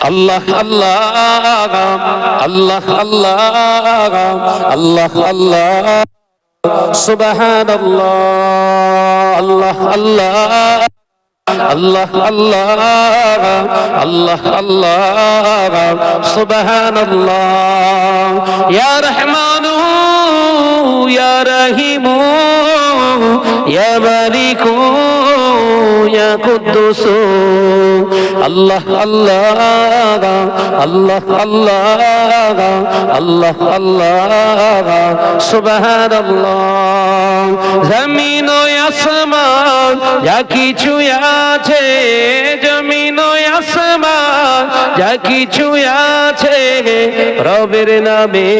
আল্লাহ আল্লাহ আল্লাহ আল্লাহ আল্লাহ আল্লাহ। সুবহান আল্লাহ আল্লাহ আল্লাহ আল্লাহ আল্লাহ আল্লাহ। সুবহান আল্লাহ ইয়া ইয়া কুদ্দুসু। আল্লাহ আল্লাহ আল্লাহ আল্লাহ আল্লাহ আল্লাহ সুবহান আল্লাহ জমিন ও আসমান, যা কিছু আছে, জমিন ও আসমান, যা কিছু আছে, রবের নামে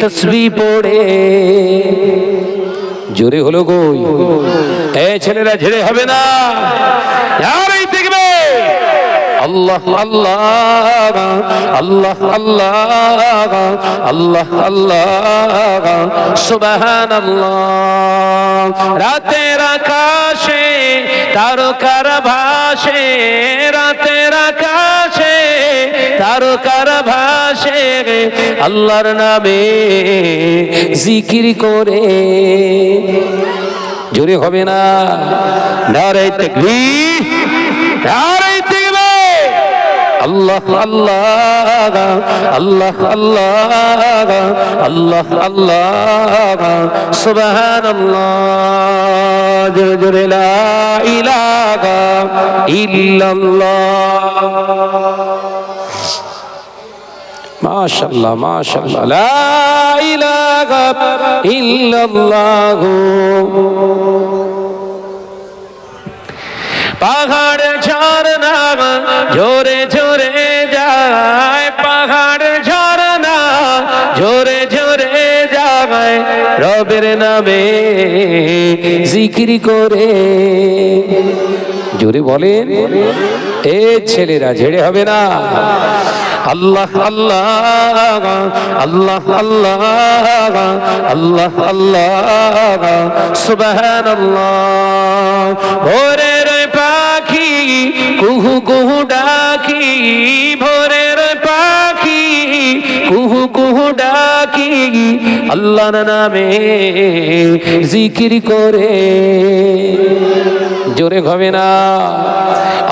তসবি পড়ে। জোরে হলো গই এ ছেলেরা ঝেড়ে হবে না। দেখবে। আল্লাহ আল্লাহ আল্লাহ আল্লাহ আল্লাহ। আল্লাহ সুবহান আল্লাহ রাতের আকাশে তারকার ভাসে রাতের আকাশে তারকার ভাসে আল্লাহর নামে জিকির করে। জোরে হবে না। নারে তাকবীর নারে তাকবীর। আল্লাহ আল্লাহ আল্লাহ আল্লাহ আল্লাহ আল্লাহ। সুবহানাল্লাহ। জোরে জোরে লা ইলাহা ইল্লাল্লাহ। মাশাল্লাহ মাশাল্লাহ লা ইলাহা ইল্লাল্লাহ। পাহাড় ঝরনা জোরে জোরে যায়। পাহাড় ঝরনা জোরে জোরে যায়। রবের নামে জিকির করে। জোরে বলেন, এ ছেলেরা ঝেড়ে হবে না। আল্লাহ আল্লাহ আল্লাহ আল্লাহ আল্লাহ আল্লাহ সুবহান আল্লাহ ভোরের পাখি, কুহু কুহু ডাকি। ভোরের পাখি, কুহু কুহু ডাকি। আল্লাহ নামে জিকির করে। জোরে হবে না।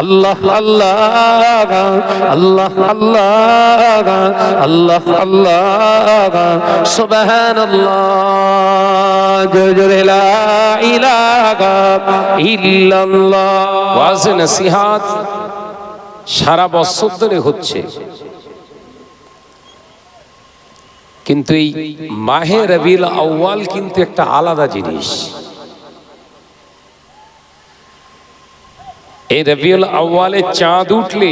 আল্লাহ আল্লাহ আল্লাহ আল্লাহ আল্লাহ আল্লাহ সুবহান আল্লাহ জোরে, লা ইলাহা ইল্লাল্লাহ। ওয়াজ নসিহাত সারা বছর ধরে হচ্ছে। কিন্তু এই মাহে রবিল আউয়াল কিন্তু একটা আলাদা জিনিস। এই রবিউল আউ্বালে চাঁদ উঠলে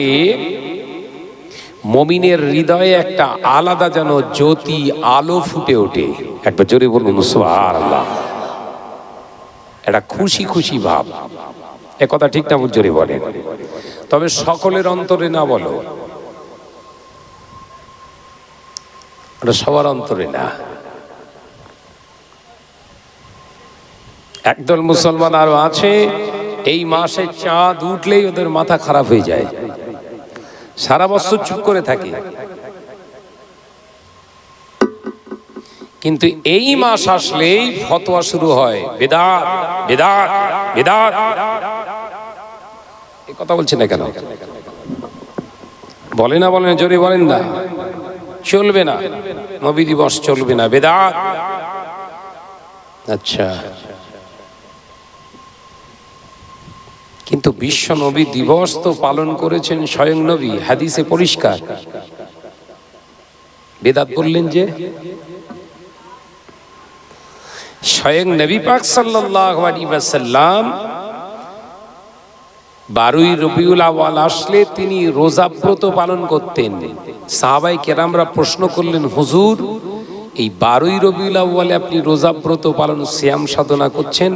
মমিনের হৃদয়ে একটা আলাদা যেন জ্যোতি আলো ফুটে ওঠে। একবার জোরে বলুন আল্লাহ একটা খুশি খুশি ভাব। এ কথা ঠিক না, জোরে বলে তবে সকলের অন্তরে না বলো। সবার অন্তরে না। একদল মুসলমান আরও আছে। এই মাসে চাঁদ উঠলেই ওদের মাথা খারাপ হয়ে যায়। সারা বছর চুপ করে থাকে। কিন্তু এই মাস আসলেই ফতোয়া শুরু হয়। বেদাত বেদাত বেদাত। এই কথা বলছেন না কেন? বলে না বলেন জোরে বলেন না। চলবে না। নবী দিবস চলবে না। বেদাত। আচ্ছা। কিন্তু বিশ্ব নবী দিবস তো পালন করেছেন স্বয়ং নবী, হাদিসে পরিষ্কার। বেদাত বললেন যে, স্বয়ং নবী পাক ওয়াসাল্লাম বারোই রবিউল আওয়াল আসলে তিনি রোজাব্রত পালন করতেন। সাহাবাই কেরামরা প্রশ্ন করলেন, হুজুর, এই বারোই রবিউল আওয়ালে আপনি রোজাব্রত পালন শ্যাম সাধনা করছেন?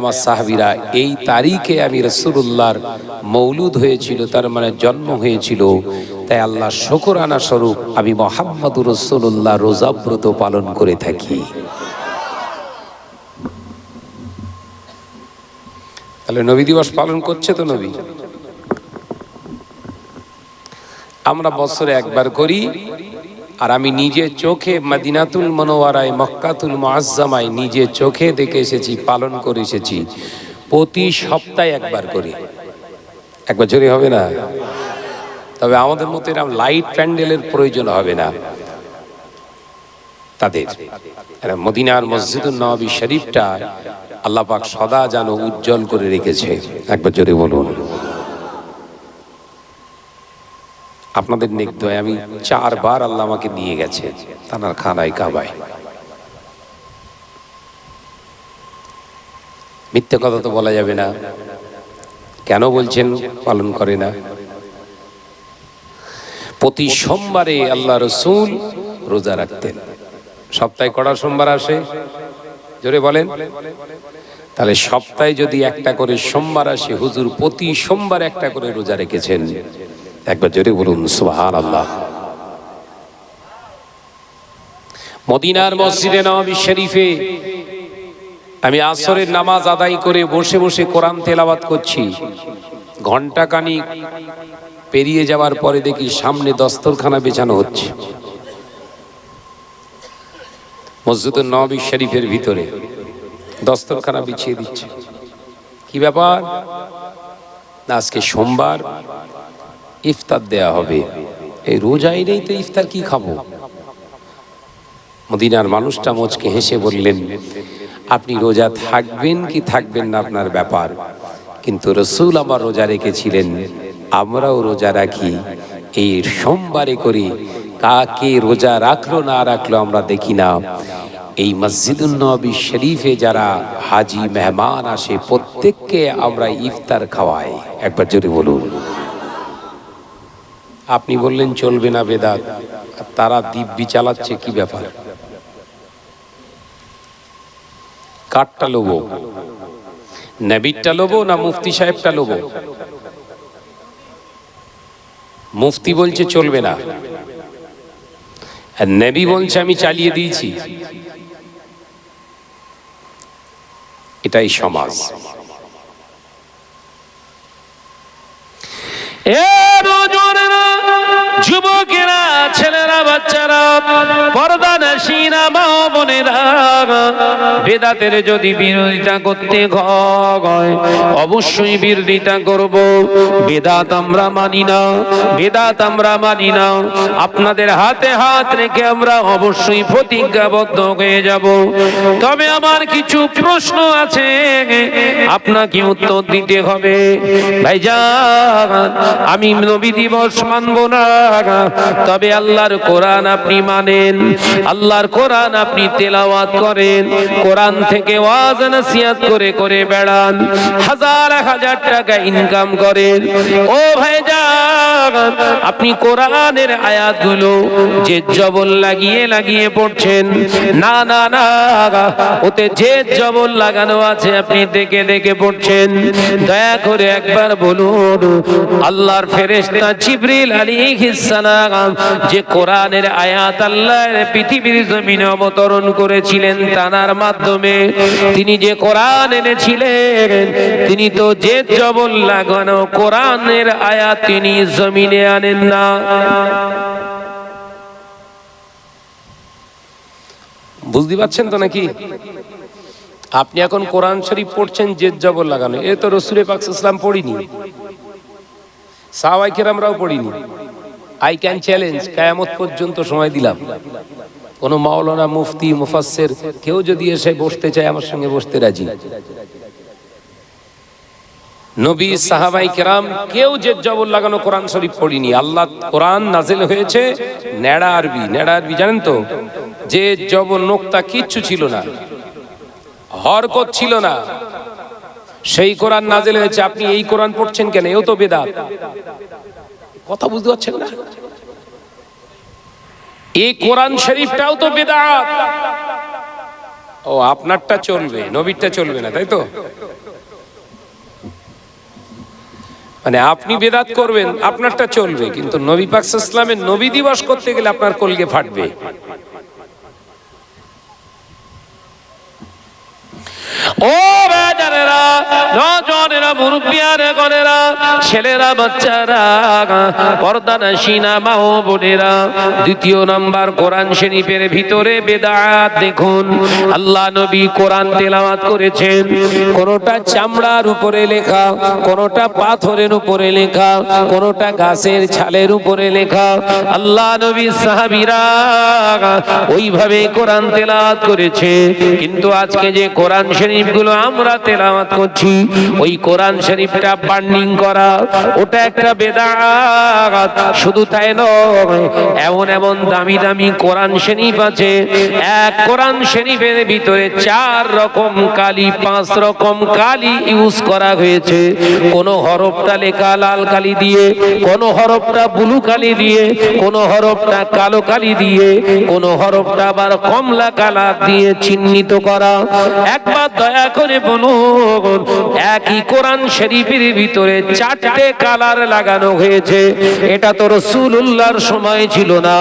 আমার সাহাবিরা, এই তারিখে আমি রসুল্লাহর মৌলুদ হয়েছিল, তার মানে জন্ম হয়েছিল। তাই আল্লাহ শকরানা স্বরূপ আমি মোহাম্মদুর রসুল্লাহ রোজাব্রত পালন করে থাকি। তাহলে নবী দিবস পালন করছে তো নবী? আমরা বছরে একবার করি আর আমি নিজে চোখে মদিনাতুল মনোয়ারায়, মক্কাতুল মুআজ্জামায় নিজে চোখে দেখে এসেছি, পালন করে এসেছি। প্রতি সপ্তাহে একবার করি। একবার জোরে হবে না? তবে আমাদের মতো এরকম লাইট প্যান্ডেলের প্রয়োজন হবে না। তাদের। মদিনার মসজিদুল নবী শরীফটা আল্লাহ পাক সদা যেন উজ্জ্বল করে রেখেছে। একবার জোরে বলুন। আপনাদের নেকদয় আমি চারবার আল্লাহ আমাকে নিয়ে গেছে, তানার খানায় কাবায়। মিথ্যে কথা তো বলা যাবে না। কেন বলছেন? পালন করে না। প্রতি সোমবারে আল্লাহ রসুল রোজা রাখতেন। সপ্তাহে কড়া সোমবার আসে? জোরে বলেন। তাহলে সপ্তাহে যদি একটা করে সোমবার আসে, হুজুর প্রতি সোমবার একটা করে রোজা রেখেছেন। একবার জোরে বলুন সুবহান আল্লাহ মদিনার মসজিদে নবী শরীফে আমি আসরের নামাজ আদায় করে বসে বসে কোরআন তেলাওয়াত করছি। ঘণ্টা কানি পেরিয়ে যাওয়ার পরে দেখি সামনে দস্তরখানা বেছানো হচ্ছে। মসজিদুল নবী শরীফের ভিতরে দস্তরখানা বিছিয়ে দিচ্ছে। কি ব্যাপার? আজকে সোমবার ইফতার দেয়া হবে। এই রোজাই নেই তো ইফতার কি খাব? মদিনার মানুষটা মোচকে হেসে বললেন, আপনি রোজা থাকবেন কি থাকবেন না আপনার ব্যাপার। কিন্তু রসুল আমার রোজা রেখেছিলেন, আমরাও রোজা রাখি। এই সোমবারে করি কাকে রোজা রাখল না রাখল আমরা দেখি না। এই মসজিদুল নবী শরীফে যারা হাজি মেহমান আসে, প্রত্যেককে আমরা ইফতার খাওয়াই। একবার জোরে বলুন। আপনি বললেন চলবে না বেদাত। তারা দিব্যি চালাচ্ছে, কি ব্যাপার? কাঠটা লোবো? নবীরটা লোবো না মুফতি সাহেবটা লোবো? মুফতি বলছে চলবে না। আর নবী বলছে, আমি চালিয়ে দিয়েছি। এটাই সমাজ। এ যুবকেরা বাচ্চারা মা বোনেরা বেদাতের যদি বিরোধিতা করতে অবশ্যই বিরোধিতা করব। বেদাত আমরা মানি না, বেদাত আমরা মানি না। আপনাদের হাতে হাত রেখে আমরা অবশ্যই প্রতিজ্ঞাবদ্ধ হয়ে যাব। তবে আমার কিছু প্রশ্ন আছে, আপনাকে উত্তর দিতে হবে। ভাইজান, আমি নবী দিবস মানব না, তবে আল্লাহর কোরআন আপনি মানেন, আল্লাহর কোরআন আপনি তেলাওয়াত করেন, কোরআন থেকে ওয়াজ, নসিহত করে করে বেড়ান, হাজার হাজার টাকা ইনকাম করেন। ও ভাইজান, আপনি কোরআনের আয়াতগুলো যে জবল লাগিয়ে লাগিয়ে পড়ছেন। না না না, ওতে যে জবল লাগানো আছে, আপনি দেখে দেখে পড়ছেন। দয়া করে একবার বলুন, আল্লাহর ফেরেশতা জিবরিল আলাইহিস সালাম, যে কোরআনের আয়াত আল্লাহর পৃথিবীর জমিনে অবতরণ করেছিলেন তানার মাধ্যমে। তিনি যে কোরআন এনেছিলেন, তিনি তো যে জবল লাগানো কোরআনের আয়াত তিনি জমিনে আনেন না। বুঝতে পারছেন তো নাকি? আপনি এখন কোরআন শরীফ পড়ছেন জেদ জবর লাগানো। এ তো রসুল পাক পড়িনি। সাহাবাই কেরামরাও পড়িনি। আই ক্যান চ্যালেঞ্জ কায়ামত পর্যন্ত সময় দিলাম। কোন মাওলানা, মুফতি, মুফাসসির, কেউ যদি এসে বসতে চায়, আমার সঙ্গে বসতে রাজি। নবী সাহাবাই কেরাম কেউ যে জবর লাগানো কোরআন শরীফ পড়িনি। আল্লাহ কোরআন নাজিল হয়েছে নেড়া আরবি। নেড়া আরবি জানেন তো? যে জবর নোক্তা কিচ্ছু ছিল না। হরকত ছিল না। সেই কোরআন নাজিল হয়েছে। আপনি এই কোরআন পড়ছেন কেন? এও তো বেদাত। কথা বুঝতে পারছেন না? এই কোরআন শরীফটাও তো বেদাত। ও, আপনারটা চলবে, নবীরটা চলবে না, তাই তো? মানে আপনি বেদাত করবেন, আপনারটা চলবে, কিন্তু নবী পাক ইসলামের নবী দিবস করতে গেলে আপনার কলকে ফাটবে। ও জানেরা নজনেরা ছেলেরা, বাচ্চারা সিনা বোনেরা, দ্বিতীয় নাম্বার কোরআন শরীফের ভিতরে বেদাত দেখুন। আল্লাহ নবী কোরআন তেলাওয়াত করেছেন। কোনটা চামড়ার উপরে লেখা পাথরের উপরে লেখা, কোনটা গাছের ছালের উপরে লেখা। আল্লাহ নবী সাহাবীরা ওইভাবে কোরআন তেলাওয়াত করেছে। কিন্তু আজকে যে কোরআন শরীফগুলো আমরা তেলাওয়াত করছি। ওই কোরআন শরীফটা বার্নিং করা, ওটা একটা বেদাত। শুধু তাই নয়, এমন এমন দামি দামি কোরআন শরীফ আছে। এক কোরআন শরীফের ভিতরে চার রকম কালি, পাঁচ রকম কালি ইউজ করা হয়েছে। কোন হরফটা লেখা লাল কালি দিয়ে, কোন হরফটা ব্লু কালি দিয়ে, কোন হরফটা কালো কালি দিয়ে, কোন হরফটা আবার কমলা কালার দিয়ে চিহ্নিত করা। একবার দয়া করে বলুন একই কোরআন শরীফের ভিতরে চারটে কালার লাগানো হয়েছে। এটা তো রসুল্লাহর সময় ছিল না।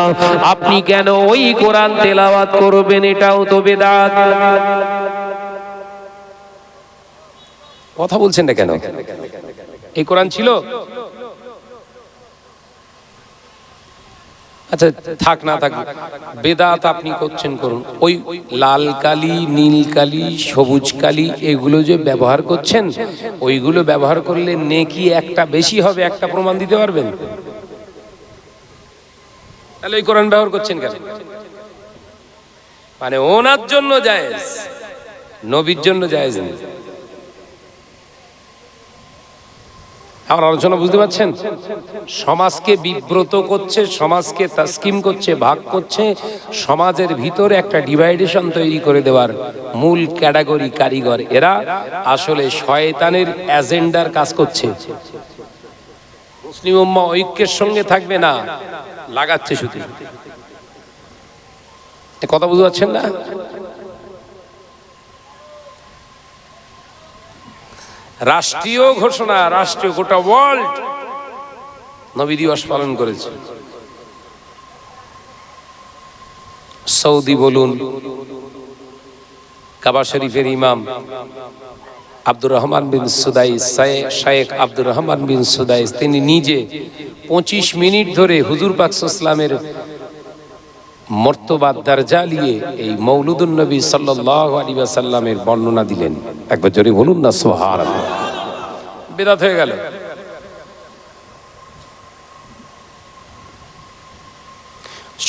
আপনি কেন ওই কোরআন তেলাওয়াত করবেন? এটাও তো বেদাত। কথা বলছেন না কেন? এই কোরআন ছিল? আচ্ছা থাক না, থাক বেদাত আপনি করছেন, করুন। ওই লাল কালি, নীল কালি, সবুজ কালি, এগুলো যে ব্যবহার করছেন, ওইগুলো ব্যবহার করলে নেকি একটা বেশি হবে, একটা প্রমাণ দিতে পারবেন? তাহলে ওই কোরআন ব্যবহার করছেন কেন? মানে ওনার জন্য জায়েজ, নবীর জন্য জায়েজ নেই। আমার আলোচনা বুঝতে পারছেন? সমাজকে বিব্রত করছে, সমাজকে তাস্কিম করছে, ভাগ করছে, সমাজের ভিতরে একটা ডিভাইডেশন তৈরি করে দেওয়ার মূল ক্যাটাগরি কারিগর এরা। আসলে শয়তানের এজেন্ডার কাজ করছে। মুসলিম উম্মা ঐক্যের সঙ্গে থাকবে না, লাগাচ্ছে শুধু। কথা বুঝতে পারছেন না? রাষ্ট্রীয় ঘোষণা, রাষ্ট্রীয় গোটা ওয়ার্ল্ড নবী দিবস পালন করেছে। সৌদি বলুন, কাবা শরীফের ইমাম আব্দুর রহমান বিন সুদাইস শায়েখ আব্দুর রহমান বিন সুদাইস, তিনি নিজে পঁচিশ মিনিট ধরে হুজুর পাকসালামের মর্তবাদ দারজা নিয়ে এই মৌলুদুন নবী সাল্লামের বর্ণনা দিলেন। একবার জোরে বলুন না সোহার বেদাত হয়ে গেল।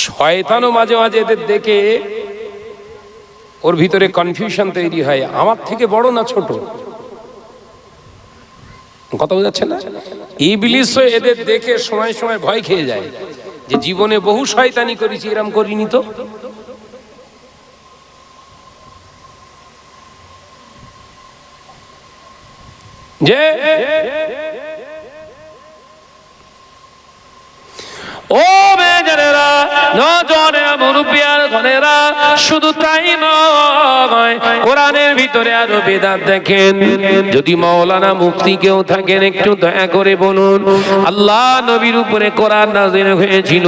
শয়তানও মাঝে মাঝে এদের দেখে ওর ভিতরে কনফিউশন তৈরি হয়, আমার থেকে বড় না ছোট? কথা বোঝাচ্ছে না? ইবলিস এদের দেখে সময় সময় ভয় খেয়ে যায়। যে জীবনে বহু শয়তানি করেছি এরম করিনি তো? যে ও মেজরেরা নজনেরা মুরব্বিয়ার গনেরা শুধু তাই নয়, কোরআনের ভিতরে আরও বেদাত দেখেন। যদি মাওলানা মুফতি কেউ থাকেন, একটু দয়া করে বলুন, আল্লাহ নবীর উপরে কোরআন নাজিল হয়েছিল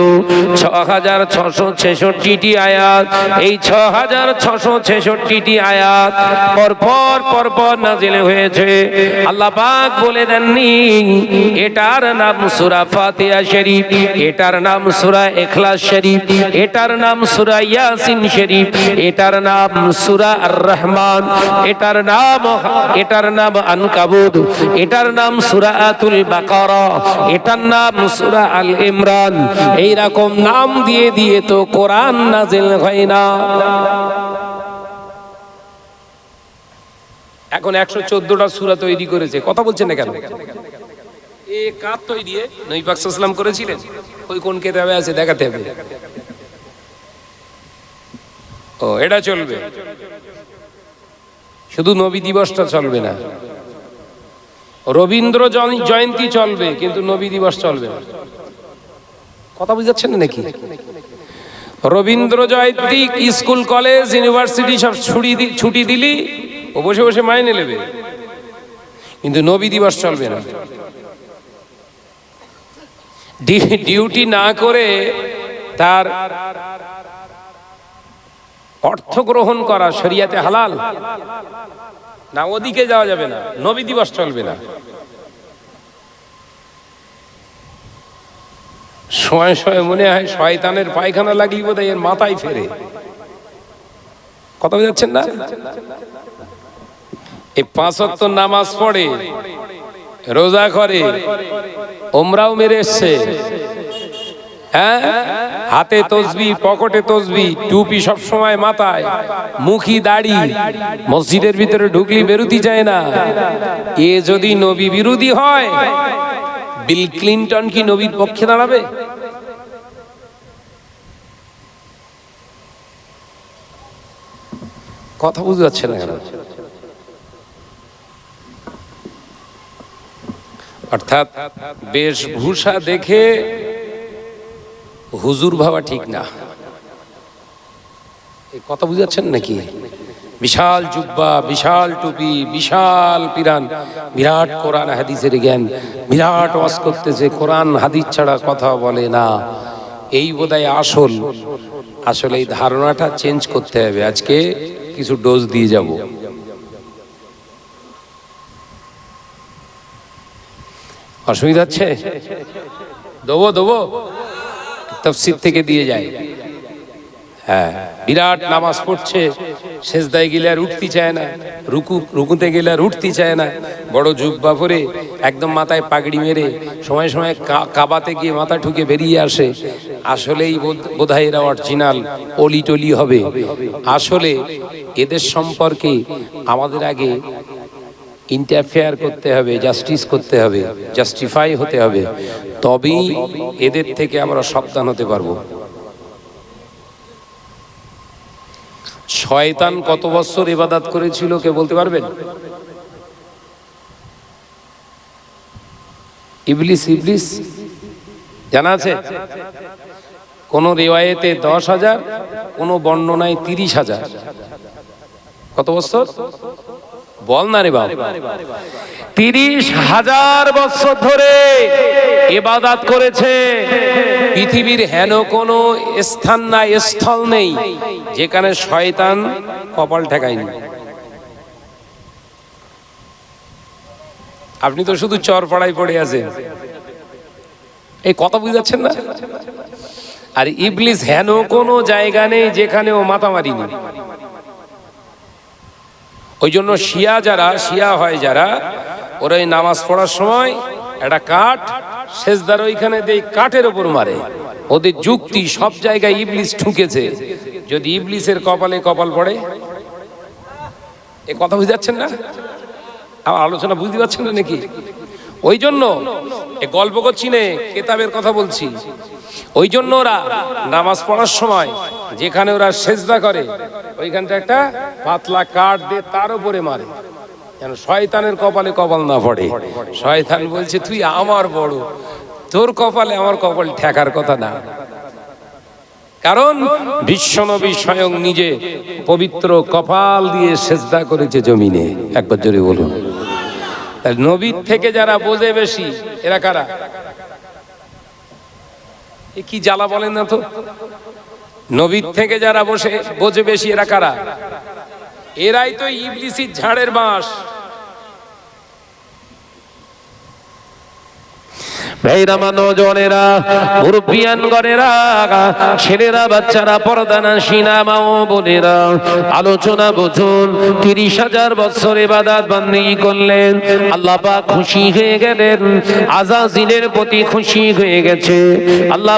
ছ হাজার ছশো ছেষট্টিটি আয়াত। এই ছ হাজার ছশো ছেষট্টিটি আয়াত পরপর পরপর নাজিল হয়েছে। আল্লাহ পাক বলে দেননি, এটার নাম সুরা ফাতিহা শরীফ, এটার নাম সুরা এখলাস শরীফ, এটার নাম সুরা ইয়াসিন শরীফ, এটার নাম সুরা আর রহমান এটার নাম এটার নাম আনকাবুদ, এটার নাম সুরা আতুল বাকারা, এটার নাম সুরা আল ইমরান। এই রকম নাম দিয়ে দিয়ে তো কোরআন নাজিল হয় না। এখন একশো চোদ্দটা সুরা তৈরি করেছে, কথা বলছেন না কেন? এ কার তৈরি পাক সাল্লাম করেছিলেন? ওই কোন কেতাবে আছে? দেখাতে হবে। ও, এটা চলবে। শুধু নবী দিবসটা চলবে না। রবীন্দ্র জয়ন্তী চলবে, কিন্তু নবী দিবস চলবে না। কথা বুঝাচ্ছেন নাকি? Rabindra Jayanti school, college, university সব ছুটি ছুটি দিলি ও বসে বসে মাইনে নেবে। কিন্তু নবী দিবস চলবে না। ডিউটি না করে তার অর্থ গ্রহণ করা শরিয়াতে হালাল। না, ওদিকে যাওয়া যাবে না। নবী দিবস চলবে না। সময় সময় মনে হয় শয়তানের পায়খানা লাগলি বোধ এর মাথায় ফেরে। কথা বুঝাচ্ছেন না? এই পাঁচ ওয়াক্ত নামাজ পড়ে, রোজা করে ওমরাও মেরে এসছে। হ্যাঁ? হাতে তসবি, পকেটে তসবি, টুপি সব সময় মাথায়। মুখি দাড়ি। মসজিদের ভিতরে ঢুকলি বেরুতি যায় না। এ যদি নবী বিরোধী হয়, বিল ক্লিনটন কি নবীর পক্ষে দাঁড়াবে? কথা বুঝতে পারছে না কেন? অর্থাৎ দেখে হুজুর ভাবা ঠিক না। কথা বুঝাচ্ছেন নাকি? বিশাল জুব্বা, বিশাল টুপি, বিশাল পিরান। বিরাট কোরআন হাদিসের জ্ঞান। বিরাট ওয়াজ করতেছে, কোরআন হাদিস ছাড়া কথা বলে না। এই বোধহয় আসল। আসলে এই ধারণাটা চেঞ্জ করতে হবে। আজকে কিছু ডোজ দিয়ে যাব। অসুবিধা হচ্ছে? দেবো দেবো। তফসির থেকে দিয়ে যায়। হ্যাঁ বিরাট নামাজ পড়ছে শেষদায় গেলে আর উঠতে চায় না, রুকু, রুকুতে গেলে আর উঠতে চায় না। বড় যুগ বাপরে একদম মাথায় পাগড়ি মেরে সময় সময় কাবাতে গিয়ে মাথা ঠুকে বেরিয়ে আসে। আসলেই বোধ- বোধহয় এরা অরিজিনাল অলি টলি হবে। আসলে এদের সম্পর্কে আমাদের আগে ইন্টারফেয়ার করতে হবে জাস্টিস করতে হবে জাস্টিফাই হতে হবে, তবেই এদের থেকে আমরা সাবধান হতে পারব। শয়তান কত বছর ইবাদাত করেছিল কে বলতে পারবেন? ইবলিস ইবলিস, জানা আছে? কোন রেওয়ায়েতে দশ হাজার, কোন বর্ণনায় তিরিশ হাজার। কত বছর? বল না রে বাবা। তিরিশ হাজার বছর ধরে এবাদাত করেছে। পৃথিবীর হেন কোনো স্থান না, স্থল নেই, যেখানে শয়তান কপাল ঠেকায়নি। আপনি তো শুধু চর পাড়ায় পড়ে আছেন। এই কথা বুঝাচ্ছেন না? আর ইবলিস হেন কোনো জায়গা নেই যেখানে ও মাথা মারিনি ওই জন্য শিয়া যারা, শিয়া হয় যারা ওরা নামাজ পড়ার সময় একটা কাঠ শেষদার ওইখানে দেই কাঠের ওপর মারে। ওদের যুক্তি সব জায়গায় ইবলিস ঠুকেছে। যদি ইবলিসের কপালে কপাল পড়ে, এ কথা বুঝাচ্ছেন না? আমার আলোচনা বুঝতে পারছেন না নাকি? ওই জন্য গল্প করছি নে কেতাবের কথা বলছি। ওই জন্য ওরা নামাজ পড়ার সময় যেখানে ওরা সেজদা করে, ওইখানটা একটা পাতলা কাঠ দিয়ে তার উপরে মারে। যেন শয়তানের কপালে কপাল না পড়ে। শয়তান বলছে, তুই আমার বড়। তোর কপালে আমার কপাল ঠেকার কথা না। কারণ বিশ্বনবী স্বয়ং নিজে পবিত্র কপাল দিয়ে সেজদা করেছে জমিনে। একবার জোরে বলুন। নবীর থেকে যারা বোঝে বেশি, এরা কারা? কি জ্বালা বলেন না তো? নবীর থেকে যারা বসে বোঝে বেশি এরা কারা? এরাই তো ইবলিসির ঝাড়ের বাঁশ। ভাইরা নজনেরা মুরব্বিয়ান গণেরা ছেলেরা, বাচ্চারা, পর্দানা সিনা মাও বোনেরা, আলোচনা বুঝুন, তিরিশ হাজার বছর এবাদাত বান্দি করলেন, আল্লাহ খুশি হয়ে গেলেন, আজাজিলের প্রতি খুশি হয়ে গেছে। আল্লাহ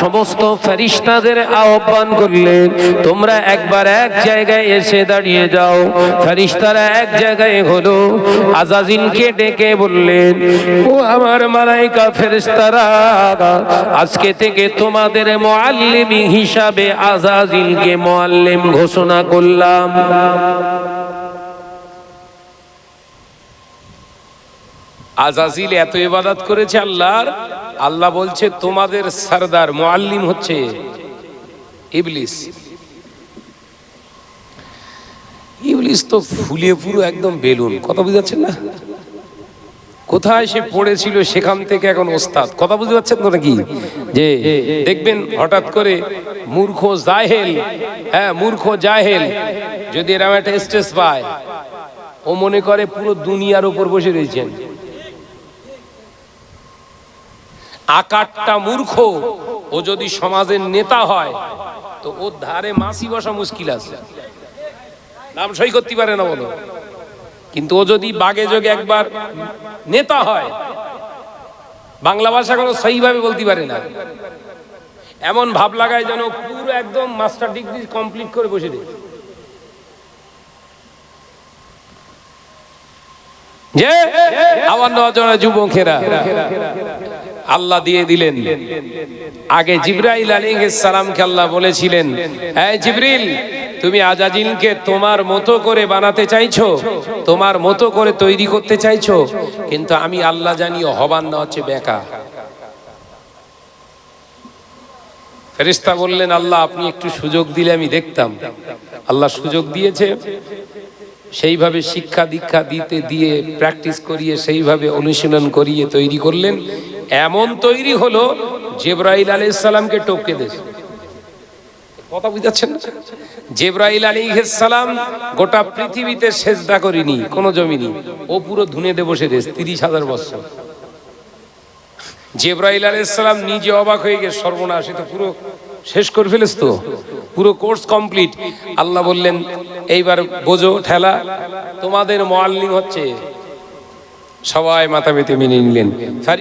সমস্ত ফেরিস্তাদের আহ্বান করলেন, তোমরা একবার এক জায়গায় এসে দাঁড়িয়ে যাও। ফেরিস্তারা এক জায়গায় হলো, আজাজিলকে ডেকে বললেন ও আমার মালাইকা ফেরেশতারা, আজকে থেকে তোমাদের মুআল্লিম হিসাবে আজাজিলকে মুআল্লিম ঘোষণা করলাম। আজাজিল এত ইবাদত করেছে আল্লাহর, আল্লাহ বলছে, তোমাদের সরদার মোয়াল্লিম হচ্ছে ইবলিস। ইবলিস তো ফুলে পুরো একদম বেলুন। কথা বুঝাচ্ছেন না? কোথায় সে পড়েছিল সেখান থেকে এখন ওস্তাদ। কথা বুঝতে পারছেন তো নাকি? যে দেখবেন হঠাৎ করে মূর্খ জাহেল হ্যাঁ মূর্খ জাহেল যদি এরকম একটা স্ট্রেস পায়, ও মনে করে পুরো দুনিয়ার উপর বসে রয়েছেন। আকারটা মূর্খ, ও যদি সমাজের নেতা হয়, তো ওর ধারে মাসি বসা মুশকিল আছে। নাম সই করতে পারে না বলো। কিন্তু ও যদি বাগে যোগে একবার নেতা হয়, বাংলা ভাষা কোনো সহিভাবে বলতে পারে না। এমন ভাব লাগায় যেন পুরো একদম মাস্টার ডিগ্রি কমপ্লিট করে বসে রয়েছে যে আমার যুবকেরা আল্লাহ দিয়ে দিলেন। আগে জিব্রাইল আলাইহিস সালামকে আল্লাহ বলেছিলেন, এই জিবরিল তুমি আজাজিলকে তোমার মতো করে বানাতে চাইছো? তোমার মতো করে তৈরি করতে চাইছো? কিন্তু আমি আল্লাহ জানি হবান না হচ্ছে বেকা ফেরেশতা বললেন, আল্লাহ, আপনি একটু সুযোগ দিলে আমি দেখতাম। আল্লাহ সুযোগ দিয়েছে। সেইভাবে শিক্ষা দীক্ষা দিতে দিয়ে প্র্যাকটিস করিয়ে সেইভাবে অনুশীলন করিয়ে তৈরি করলেন। এমন তৈরি হলো, জেব্রাইল আলাইহিস সালামকে টপকে দিয়েছে। কথা বুঝাচ্ছেন জেব্রাইল আলাইহিস সালাম গোটা পৃথিবীতে সেজদা করিনি, কোনো জমিনি ও পুরো ধুনেতে বসে রয়েছে, তিরিশ হাজার বছর। জেব্রাইল আলাইসালাম নিজে অবাক হয়ে গেছে সর্বনাশ তো পুরো শেষ করে ফেলেস তো। পুরো কোর্স কমপ্লিট। আল্লাহ বললেন, এইবার বোঝো ঠেলা, তোমাদের মোয়াল্লিম হচ্ছে। সবাই মাথা পেতে মেনে নিলেন।